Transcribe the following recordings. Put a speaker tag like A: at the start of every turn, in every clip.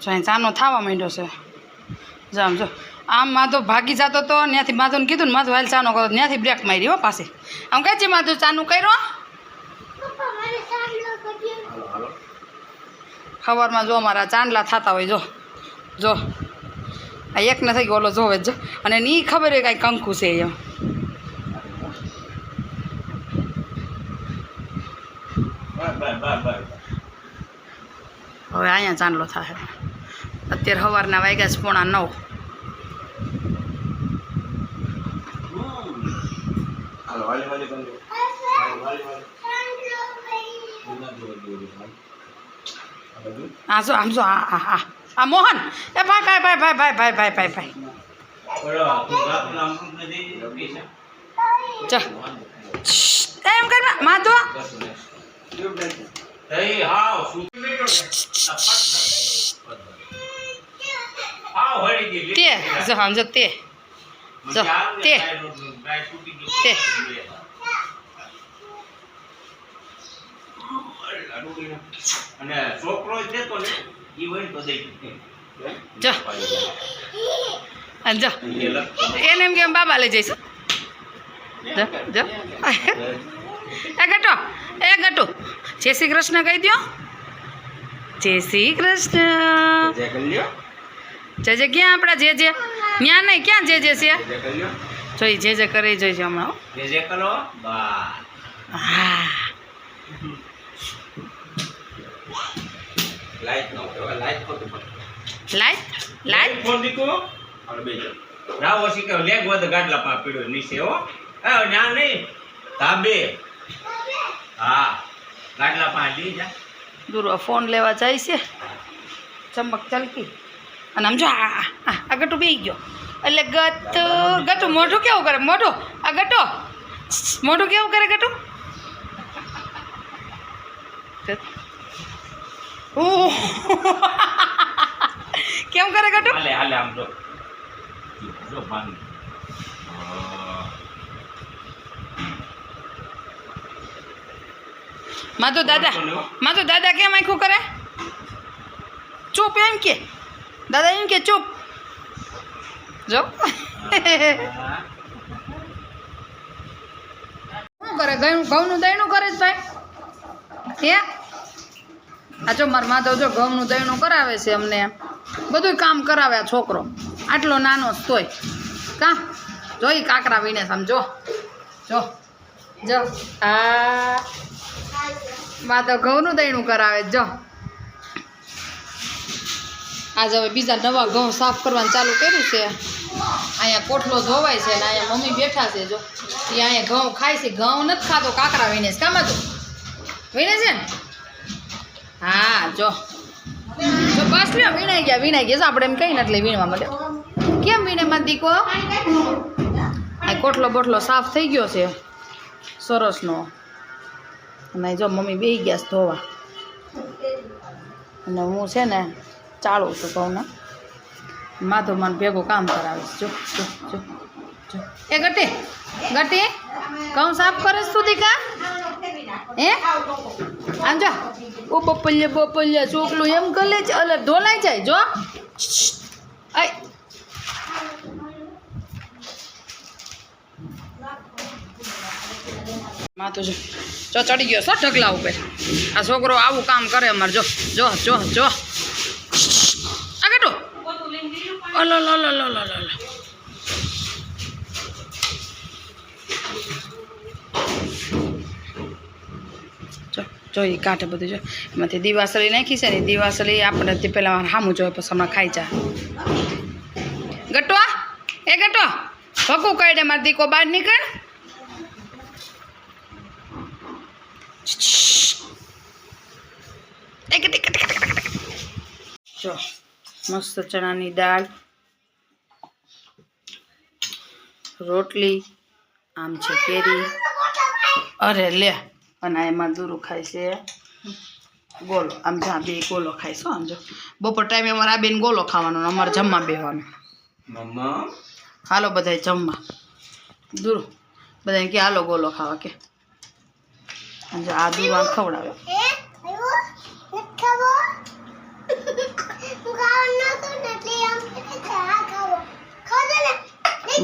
A: જો અહીં ચાનો થવા માંડ્યો છે. જો આમ જો. આમ માધો ભાગી જતો તો ત્યાંથી માધવને કીધું ને માધો હાલ ચાનો કરો. ત્યાંથી બ્રેક મારી હો પાસે આમ કહે છે માધો ચાનું કર્યો?
B: હાલો
A: જો મારા ચાંદલા થતા હોય જો. જો. આ એક ને થઈ ગયો ઓલો જોવે જ અને ની ખબર હોય કાંઈ કંકુ છે એમ. હવે અહીંયા ચાંદલો થાય. અત્યારે સવારના વાગ્યા છે પોણા નવ. હા જો આમ આ આ આ. આ મોહન! એ ભાઈ ભાઈ ભાઈ ભાઈ ભાઈ ભાઈ ભાઈ ભાઈ. ભાઈ
B: બોલો તું બાપના અમૃત નથી રોકી છે
A: ચા એમ કર માધો
B: બસ ને એ હાવ શું હાવ હળી ગઈ
A: તે જો સમજો તે. જો, તે. તે.
B: અને છોકરો દેતો ને ઈ હોય તો દઈ
A: જો. જો એને એમ કેમ બાબા લઈ જઈશ. જો જો. એ ગટો એ ગટુ જય શ્રી કૃષ્ણ કહી દો જય શ્રી કૃષ્ણ.
B: જે
A: જે ક્યાં આપણા જે જે? ત્યાં નહીં ક્યાં જે જે છે? જોઈ જે જે કરે જોઈ છે હમણાં હો.
B: જે જે કરો?
A: હા.
B: લાઈટ નો લાઈટ
A: લાઈટ લાઈટ
B: ફોન દીકો હવે બેજો રાવ ઓછી કે લેગ વધ ગાડલા પા પીડો નીચે હો. એ ના નહીં. તાબે હા. ગાડલા પા લી જા.
A: દૂર ફોન લેવા જાય છે. ચમક ચલકી. અને આમ જો આ આ, ગટુ બેહી ગયો. એટલે ગટ ગટુ મોઢું કેવું કરે? મોઢું? આ ગટો? મોઢું કેવું કરે ગટુ? કેમ કરે ગટુ? માધુ દાદા માધુ દાદા કેમ આખું કરે? ચૂપ એમ કે. દાદા એમ કે ચૂપ જો. શું કરે? ગયું? ઘઉંનું દહીણું કરે છે ભાઈ હે? આ જો મારા માધવ જો ઘઉંનું દહીણું કરાવે છે અમને. બધું કામ કરાવે આ છોકરો. આટલો નાનો તોય. કા? જોઈ કાકરા વીણે સમજો જો. જો. આ. માધવ ઘઉંનું દહીણું કરાવે જો. આજ હવે બીજા નવા ઘઉં સાફ કરવાનું ચાલુ કર્યું છે. અહીંયા કોઠલો ધોવાય છે અને અહીંયા મમ્મી બેઠા છે જો. એ અહીંયા ઘઉં ખાય છે. ઘઉં નથી ખાતો, કાકરા વીણે છે. કામ હતું વીણે છે ને? હા, જો. જો બસ લ્યો, વીણાઈ ગયા વીણાઈ ગયા. આપણે એમ કહીને એટલે વીણવા મળ્યો કેમ વીણે માં દીકો આ કોટલો બોટલો સાફ થઈ ગયો છે. સરસનો. અને જો મમ્મી બેસી ગયા છે ધોવા. અને હું છે ને ચાળું છું ઘઉંના માધવ મને ભેગું કામ કરાવીશ જો જો જો જો. એ ગટી ગટી, ઘઉં સાફ કરે શું દીકા હે? આમ જો ઓ બપલ્ય બપલ્ય ચોકલું એમ કરે છે અલગ ધોલાઈ જાય, જો. આય. માથું જો જો ચડી ગયો છો ઢગલા ઉપર. આ છોકરો આવું કામ કરે અમારે, જો જો જો જો. ઓલો લો લો લો લો લો લો જો જો કાંઠે બધું, જો. એમાંથી દિવાસળી નાખી છે ને દિવાસળી આપણે તે પહેલાં સામું જોઈએ પછી હમણાં ખાઈ જા. ગટવા એ ગટવા ભકું કાઢે, મારી દીકો બહાર નીકળ. જો, મસ્ત ચણાની દાળ. રોટલી આમ છે કેરી. અરે લે અને એમાં દૂરું ખાય છે. ગોલો આમ જ્યાં બે ગોલો ખાઈશ આમ જો. બપોર ટાઈમે અમારે આ બેન ગોલો ખાવાનો અમારે જમવા
B: બેવાનું
A: હાલો બધા જમવા. દૂર. બધા કે હાલો ગોલો ખાવા કે. જો આ દૂરવાન ખવડાવે.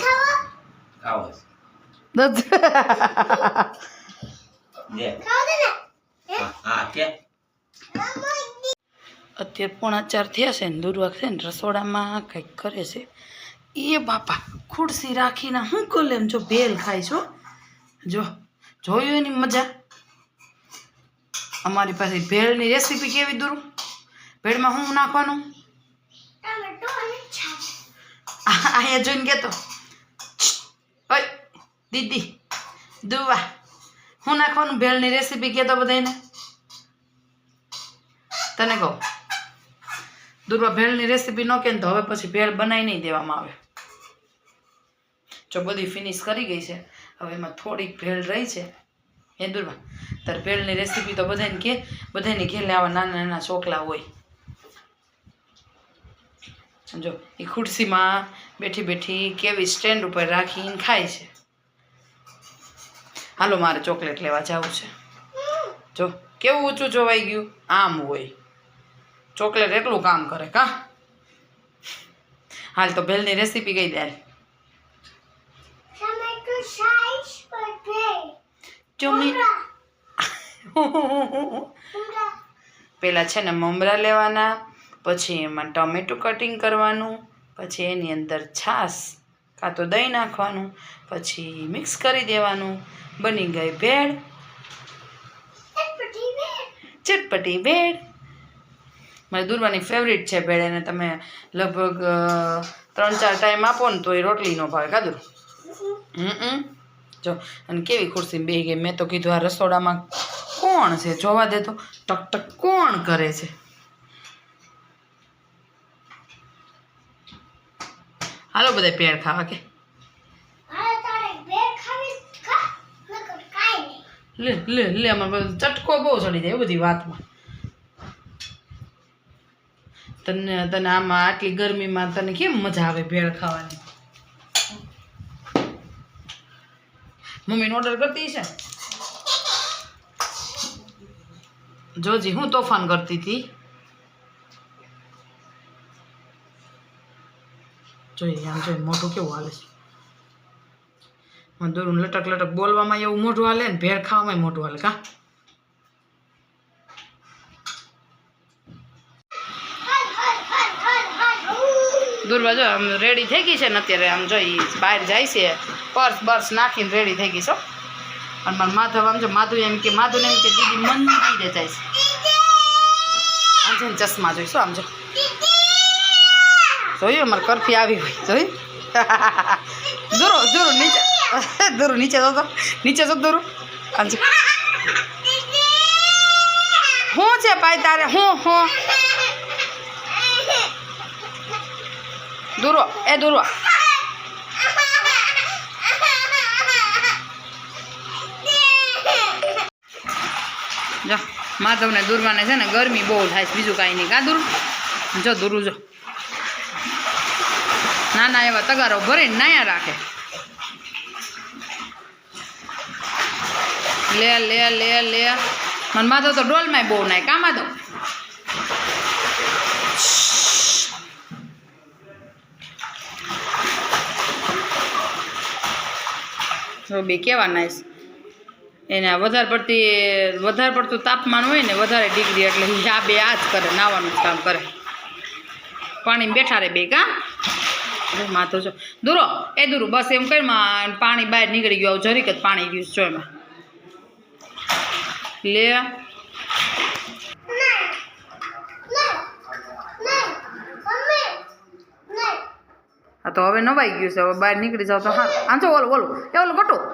C: ખાવા?
B: આવો છે. કે
A: અત્યારે પોણા ચાર થયા છે ને છે ને રસોડામાં કંઈક કરે છે. એ બાપા ખુરશી રાખીને હું કોલે એમ જો ભેલ ખાય છો જો જોયું એની મજા? અમારી પાસે ભેળની રેસીપી કેવી દૂર ભેળમાં શું નાખવાનું? આ- અહીંયા જોઈને કહેતો દીદી, દુવા. હું નાખવાનું ભેળની રેસીપી કહેતો બધાને તને કહું. દુર્વા ભેળની રેસીપી ન કહે તો હવે પછી ભેળ બનાવી નહીં દેવામાં આવે. જો બધી ફિનિશ કરી ગઈ છે, હવે એમાં થોડીક ભેળ રહી છે. એ દુર્વા, તાર ભેળની રેસીપી તો બધાને કે બધાની ઘેલે આવા નાના નાના ચોકલા હોય. જો, એ ખુરશીમાં બેઠી બેઠી કેવી સ્ટેન્ડ ઉપર રાખીને ખાય છે. હાલો મારે ચોકલેટ લેવા જવું છે. જો કેવું ઊંચું જોવાઈ ગયું? આમ હોય. ચોકલેટ એટલું કામ કરે કા? હાલ તો ભેલની રેસીપી કહી દે પેલા છે ને મમરા લેવાના પછી એમાં ટમેટું કટિંગ કરવાનું પછી એની અંદર છાશ કાં તો દહીં નાખવાનું પછી મિક્સ કરી દેવાનું બની ગઈ ભેળ. ચટપટી ભેળ. મારી દુર્વાની ફેવરિટ છે ભેળ એને તમે લગભગ ત્રણ ચાર ટાઈમ આપો ને તો એ રોટલીનો ભાવે કાદુર હમ. જો અને કેવી ખુરશી બે ગઈ મેં તો કીધું આ રસોડામાં કોણ છે? જોવા દે તો ટક ટક કોણ કરે છે? હાલો બધા પેડ ખાવા કે? લે લે લે અમારે ચટકો બહુ ચડી જાય બધી વાતમાં. તને તને આમાં આટલી ગરમીમાં તને કેમ મજા આવે ભેળ ખાવાની? મમ્મીને ઓર્ડર કરતી છે જોજી, હું તોફાન કરતી હતી. જોઈએ, આમ જોઈએ મોટું કેવું હાલે છે? દોરું લટક લટક બોલવામાં એવું મોઢું હાલે ને ભેળ ખાવામાં મોઢું હાલે, કા? દુર્વા, જો, આમ રેડી થઈ ગઈ છે ને અત્યારે, આમ જોઈ બહાર જાય છે, પર્સ બર્સ નાખીને રેડી થઈ ગઈ છો અને મારા માધવ આમ જો, માધુ એમ કે માધુને એમ કે, દીદી, મંદિરે જાય છે. આમ છે ને ચશ્મા જોઈશું આમ જો. જોયું? અમારે કરફી આવી હોય, જોયું? જોરો દૂરો નીચે. દૂરો નીચે જો નીચે જતો દૂર આમ હું છે ભાઈ તારે હું હું દૂરો એ દૂરો જો માધવને દૂરવાને છે ને ગરમી બહુ થાય છે બીજું કાંઈ નહીં કાં દૂર જો દૂરું જો નાના એવા તગારો ભરીને નાયા રાખે લે લે લે લે. મને માધવ તો ડોલમાંય બહુ નાય. કા માધો તો બે કેવા નાઈશ એને વધારે પડતી, વધારે પડતું તાપમાન હોય ને વધારે ડિગ્રી એટલે આ બે આ જ કરે, નાવાનું કામ કરે. પાણીમાં બેઠા રહે બે, કા? માથો છો દૂરો, એ દૂરું, બસ એમ કરી પાણી બહાર નીકળી ગયું, આવું જરીક જ પાણી ગયું છો એમાં. લે. આ તો હવે નવાઈ ગયું છે. હવે બહાર નીકળી જાવ તો હા. આંચો ઓલો, ઓલું. એ, ઓલું ગટું.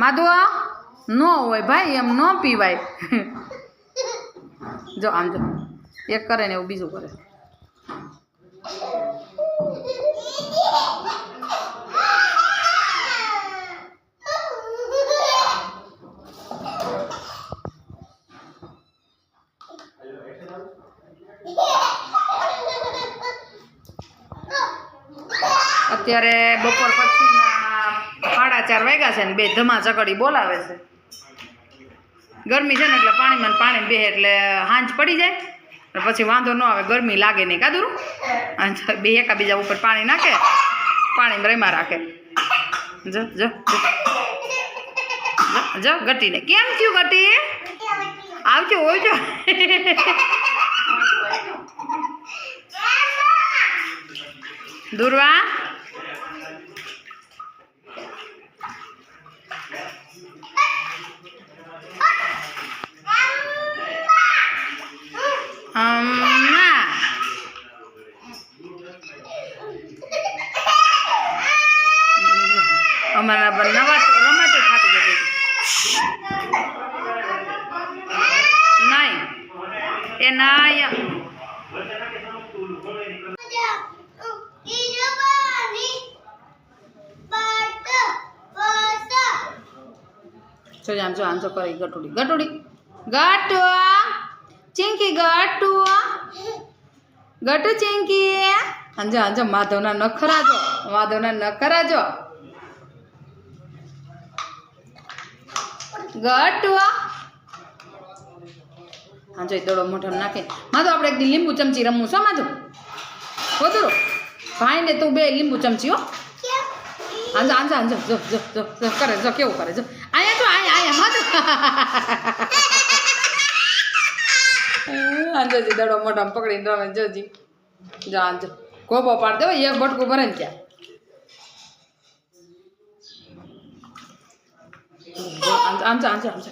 A: માધવા ન હોય ભાઈ, એમ ન પીવાય. જો, આમ જો. એક કરે ને એવું બીજું કરે. અત્યારે બપોર પછીના સાડા ચાર વાગ્યા છે ને બે ધમા ચકડી બોલાવે છે. ગરમી છે ને એટલે પાણીમાં પાણી બે એટલે હાંજ પડી જાય. અને પછી વાંધો ન આવે, ગરમી લાગે નહીં. કાદુરું અને બે એકાબીજા ઉપર પાણી નાખે, પાણીમાં રેમાં રાખે. જો જો જો. ગટીને કેમ થયું ગટી આવજો આવજો. દુર્વા અમ્મા અમારા બ- નવા રમાટે થાકી જતી નહીં એ ના જો આમ જો આમ જો કરે, ગટુડી ગટુડી. ગટુઆ, ચિંકી, ગટુઆ. ગટુ, ચિંકી. આંજો આંજો માધવના નખરા જો, માધવના નખરા જો. ગટુ હા જો દડો મોઢામાં નાખે માધો આપણે એક દી લીંબુ ચમચી રમવું છો માધો. ગોદરો ભાઈ ને તું બે લીંબુ ચમચી હો. આંજો આંજો આંજો જો જો જો જો કરે જો કેવું કરે જો. અહીંયા જો અહીંયા અહીંયા મત આંજોજી દડો મોઢામાં પકડીને રમે જોજી જો. આંજો કોબો પાડ દેવો એક બટકું ભરે ને ત્યાં આંજો આંજો આંજો આંજો